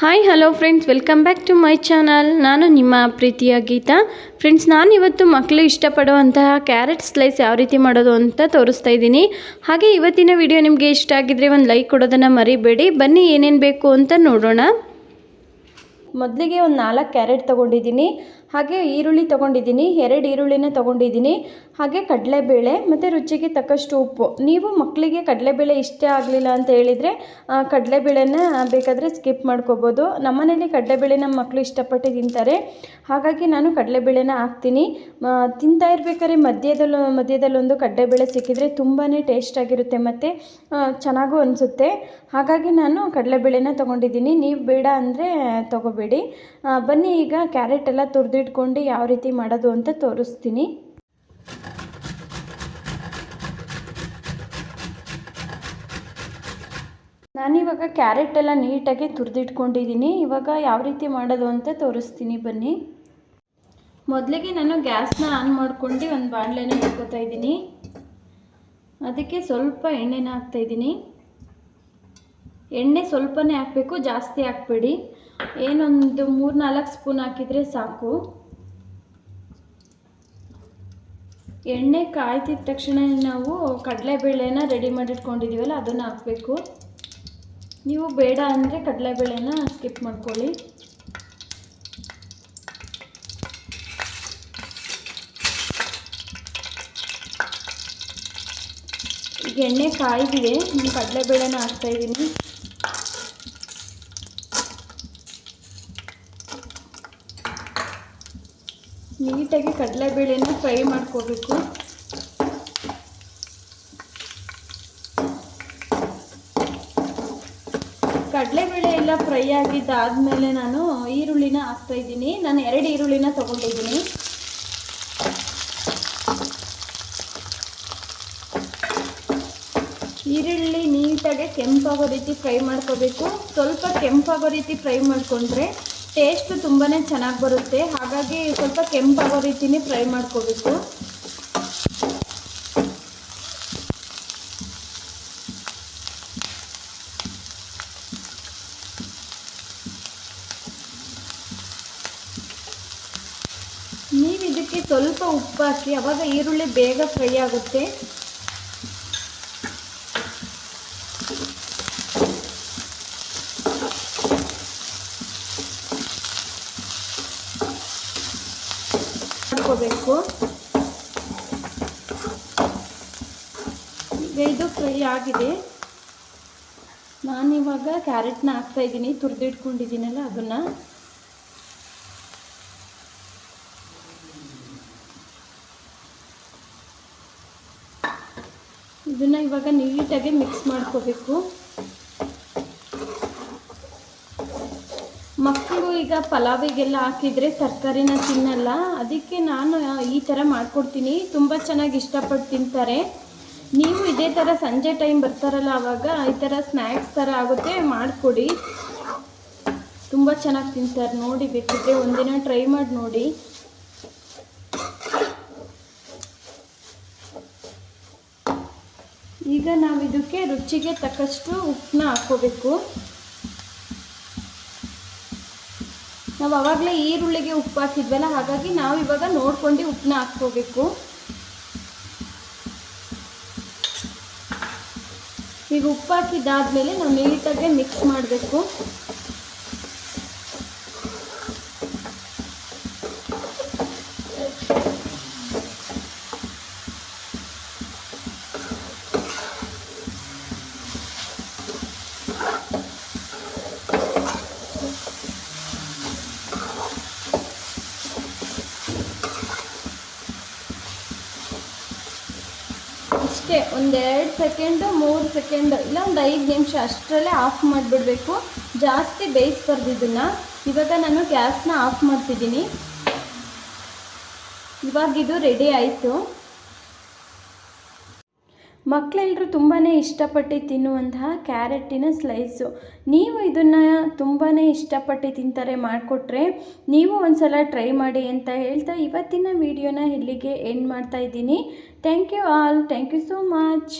Hi hello friends welcome back to my channel ನಾನು ನಿಮ್ಮ ಪ್ರೀತಿಯ ಗೀತಾ. ಫ್ರೆಂಡ್ಸ್ ನಾನು ಇವತ್ತು ಮಕ್ಕಳು ಇಷ್ಟಪಡುವಂತಹ ಕ್ಯಾರೆಟ್ ಸ್ಲೈಸ್ ಯಾವ ರೀತಿ ಮಾಡೋದು ಅಂತ ತೋರಿಸ್ತಾ ಇದ್ದೀನಿ. ಹಾಗೆ ಇವತ್ತಿನ ವಿಡಿಯೋ ನಿಮಗೆ ಇಷ್ಟ ಆಗಿದ್ರೆ ಒಂದು ಲೈಕ್ ಕೊಡೋದನ್ನು ಮರಿಬೇಡಿ. ಬನ್ನಿ ಏನೇನು ಬೇಕು ಅಂತ ನೋಡೋಣ. ಮೊದಲಿಗೆ ಒಂದು ನಾಲ್ಕು ಕ್ಯಾರೆಟ್ ತೊಗೊಂಡಿದ್ದೀನಿ, ಹಾಗೆ ಈರುಳ್ಳಿ ತೊಗೊಂಡಿದ್ದೀನಿ, ಎರಡು ಈರುಳ್ಳಿನ ತೊಗೊಂಡಿದ್ದೀನಿ, ಹಾಗೆ ಕಡಲೆಬೇಳೆ ಮತ್ತು ರುಚಿಗೆ ತಕ್ಕಷ್ಟು ಉಪ್ಪು. ನೀವು ಮಕ್ಕಳಿಗೆ ಕಡಲೆಬೇಳೆ ಇಷ್ಟ ಆಗಲಿಲ್ಲ ಅಂತ ಹೇಳಿದರೆ ಕಡಲೆಬೇಳೆನ ಬೇಕಾದರೆ ಸ್ಕಿಪ್ ಮಾಡ್ಕೋಬೋದು. ನಮ್ಮನೇಲಿ ಕಡಲೆಬೇಳೆ ನಮ್ಮ ಮಕ್ಕಳು ಇಷ್ಟಪಟ್ಟು ತಿಂತಾರೆ. ಹಾಗಾಗಿ ನಾನು ಕಡಲೆಬೇಳೆನ ಹಾಕ್ತೀನಿ. ತಿಂತಾ ಇರ್ಬೇಕಾದ್ರೆ ಮಧ್ಯದಲ್ಲಿ, ಮಧ್ಯದಲ್ಲೊಂದು ಕಡಲೆಬೇಳೆ ಸಿಕ್ಕಿದರೆ ತುಂಬಾ ಟೇಸ್ಟಾಗಿರುತ್ತೆ ಮತ್ತು ಚೆನ್ನಾಗೂ ಅನಿಸುತ್ತೆ. ಹಾಗಾಗಿ ನಾನು ಕಡಲೆಬೇಳೆನ ತೊಗೊಂಡಿದ್ದೀನಿ. ನೀವು ಬೇಡ ಅಂದರೆ ತೊಗೋಬೇಡಿ. ಬನ್ನಿ ಈಗ ಕ್ಯಾರೆಟ್ ಎಲ್ಲ ತುರಿದಿಟ್ಕೊಂಡು ಯಾವ ರೀತಿ ಮಾಡೋದು ಅಂತ ತೋರಿಸ್ತೀನಿ. ನಾನಿವಾಗ ಕ್ಯಾರೆಟ್ ಎಲ್ಲ ನೀಟಾಗಿ ತುರಿದಿಟ್ಕೊಂಡಿದ್ದೀನಿ. ಇವಾಗ ಯಾವ ರೀತಿ ಮಾಡೋದು ಅಂತ ತೋರಿಸ್ತೀನಿ ಬನ್ನಿ. ಮೊದಲಿಗೆ ನಾನು ಗ್ಯಾಸ್ನ ಆನ್ ಮಾಡ್ಕೊಂಡು ಒಂದು ಬಾಣಲೆನ ಇಟ್ಕೋತಾ ಇದ್ದೀನಿ. ಅದಕ್ಕೆ ಸ್ವಲ್ಪ ಎಣ್ಣೆನ ಹಾಕ್ತಾಯಿದ್ದೀನಿ ಎಣ್ಣೆ ಸ್ವಲ್ಪನೇ ಹಾಕಬೇಕು, ಜಾಸ್ತಿ ಹಾಕಬೇಡಿ. ಏನೊಂದು ಮೂರು ನಾಲ್ಕು ಸ್ಪೂನ್ ಹಾಕಿದರೆ ಸಾಕು. ಎಣ್ಣೆ ಕಾಯ್ತಿದ ತಕ್ಷಣ ನಾವು ಕಡಲೆಬೇಳೆನ ರೆಡಿ ಮಾಡಿಟ್ಕೊಂಡಿದ್ದೀವಲ್ಲ ಅದನ್ನು ಹಾಕಬೇಕು. ನೀವು ಬೇಡ ಅಂದರೆ ಕಡಲೆಬೇಳೆನ ಸ್ಕಿಪ್ ಮಾಡ್ಕೊಳ್ಳಿ. ಈಗ ಎಣ್ಣೆ ಕಾಯ್ದಿದೆ ನಾನು ಕಡಲೆಬೇಳೆನ ಹಾಕ್ತಾಯಿದ್ದೀನಿ ನೀಟಾಗಿ ಕಡಲೆಬೇಳೆನ ಫ್ರೈ ಮಾಡ್ಕೋಬೇಕು. ಕಡಲೆಬೇಳೆ ಎಲ್ಲ ಫ್ರೈ ಆಗಿದ್ದಾದಮೇಲೆ ನಾನು ಈರುಳ್ಳಿನ ಹಾಕ್ತಾ ಇದ್ದೀನಿ. ನಾನು ಎರಡು ಈರುಳ್ಳಿನ ತೊಗೊಂಡಿದ್ದೀನಿ. ಈರುಳ್ಳಿ ನೀಟಾಗೆ ಕೆಂಪಾಗೋ ರೀತಿ ಫ್ರೈ ಮಾಡ್ಕೋಬೇಕು. ಸ್ವಲ್ಪ ಕೆಂಪಾಗೋ ರೀತಿ ಫ್ರೈ ಮಾಡಿಕೊಂಡ್ರೆ ಟೇಸ್ಟ್ ತುಂಬಾ ಚೆನ್ನಾಗಿ ಬರುತ್ತೆ. ಹಾಗಾಗಿ ಸ್ವಲ್ಪ ಕೆಂಪಾಗೋ ರೀತಿನೇ ಫ್ರೈ ಮಾಡ್ಕೋಬೇಕು. ನೀವು ಇದಕ್ಕೆ ಸ್ವಲ್ಪ ಉಪ್ಪು ಹಾಕಿ, ಅವಾಗ ಈರುಳ್ಳಿ ಬೇಗ ಫ್ರೈ ಆಗುತ್ತೆ. ಮಾಡ್ಕೋಬೇಕು. ಈಗ ಇದು ಫ್ರೈ ಆಗಿದೆ. ನಾನಿವಾಗ ಕ್ಯಾರೆಟ್ನ ಹಾಕ್ತಾಯಿದ್ದೀನಿ ತುರಿದಿಟ್ಕೊಂಡಿದ್ದೀನಲ್ಲ ಅದನ್ನು. ಇದನ್ನು ಇವಾಗ ನೀಟಾಗಿ ಮಿಕ್ಸ್ ಮಾಡ್ಕೋಬೇಕು. ಮಕ್ಕಳು ಈಗ ಪಲಾವಿಗೆಲ್ಲ ಹಾಕಿದರೆ ತರಕಾರಿನ ತಿನ್ನಲ್ಲ. ಅದಕ್ಕೆ ನಾನು ಈ ಥರ ಮಾಡಿಕೊಡ್ತೀನಿ. ತುಂಬ ಚೆನ್ನಾಗಿ ಇಷ್ಟಪಟ್ಟು ತಿಂತಾರೆ. ನೀವು ಇದೇ ಥರ ಸಂಜೆ ಟೈಮ್ ಬರ್ತಾರಲ್ಲ ಆವಾಗ ಈ ಥರ ಸ್ನ್ಯಾಕ್ಸ್ ಥರ ಆಗುತ್ತೆ ಮಾಡಿಕೊಡಿ. ತುಂಬ ಚೆನ್ನಾಗಿ ತಿಂತಾರೆ. ನೋಡಿ ಬೇಕಿದ್ರೆ ಒಂದಿನ ಟ್ರೈ ಮಾಡಿ ನೋಡಿ. ಈಗ ನಾವು ಇದಕ್ಕೆ ರುಚಿಗೆ ತಕ್ಕಷ್ಟು ಉಪ್ಪನ್ನ ಹಾಕ್ಕೋಬೇಕು. ನಾವು ಆವಾಗಲೇ ಈರುಳ್ಳಿಗೆ ಉಪ್ಪು ಹಾಕಿದ್ವಲ್ಲ, ಹಾಗಾಗಿ ನಾವು ಇವಾಗ ನೋಡ್ಕೊಂಡು ಉಪ್ಪನ್ನ ಹಾಕ್ಕೋಬೇಕು. ಈಗ ಉಪ್ಪು ಹಾಕಿದ್ದಾದಮೇಲೆ ನಾವು ನೀಟಾಗಿ ಮಿಕ್ಸ್ ಮಾಡಬೇಕು. ಅಷ್ಟೇ, ಒಂದೆರಡು ಸೆಕೆಂಡು, ಮೂರು ಸೆಕೆಂಡು, ಇಲ್ಲ ಒಂದು ಐದು ನಿಮಿಷ ಅಷ್ಟರಲ್ಲೇ ಆಫ್ ಮಾಡಿಬಿಡಬೇಕು. ಜಾಸ್ತಿ ಬೇಯಿಸ್ಬಾರ್ದು ಇದನ್ನು. ಇವಾಗ ನಾನು ಗ್ಯಾಸ್ನ ಆಫ್ ಮಾಡ್ತಿದ್ದೀನಿ. ಇವಾಗ ಇದು ರೆಡಿ ಆಯಿತು. ಮಕ್ಕಳೆಲ್ಲರೂ ತುಂಬಾ ಇಷ್ಟಪಟ್ಟು ತಿನ್ನುವಂತಹ ಕ್ಯಾರೆಟಿನ ಸ್ಲೈಸು. ನೀವು ಇದನ್ನು ತುಂಬಾ ಇಷ್ಟಪಟ್ಟು ತಿಂತಾರೆ ಮಾಡಿಕೊಟ್ರೆ ನೀವು ಒಂದು ಸಲ ಟ್ರೈ ಮಾಡಿ ಅಂತ ಹೇಳ್ತಾ ಇವತ್ತಿನ ವಿಡಿಯೋನ ಇಲ್ಲಿಗೆ ಎಂಡ್ ಮಾಡ್ತಾ ಇದ್ದೀನಿ. Thank you all thank you so much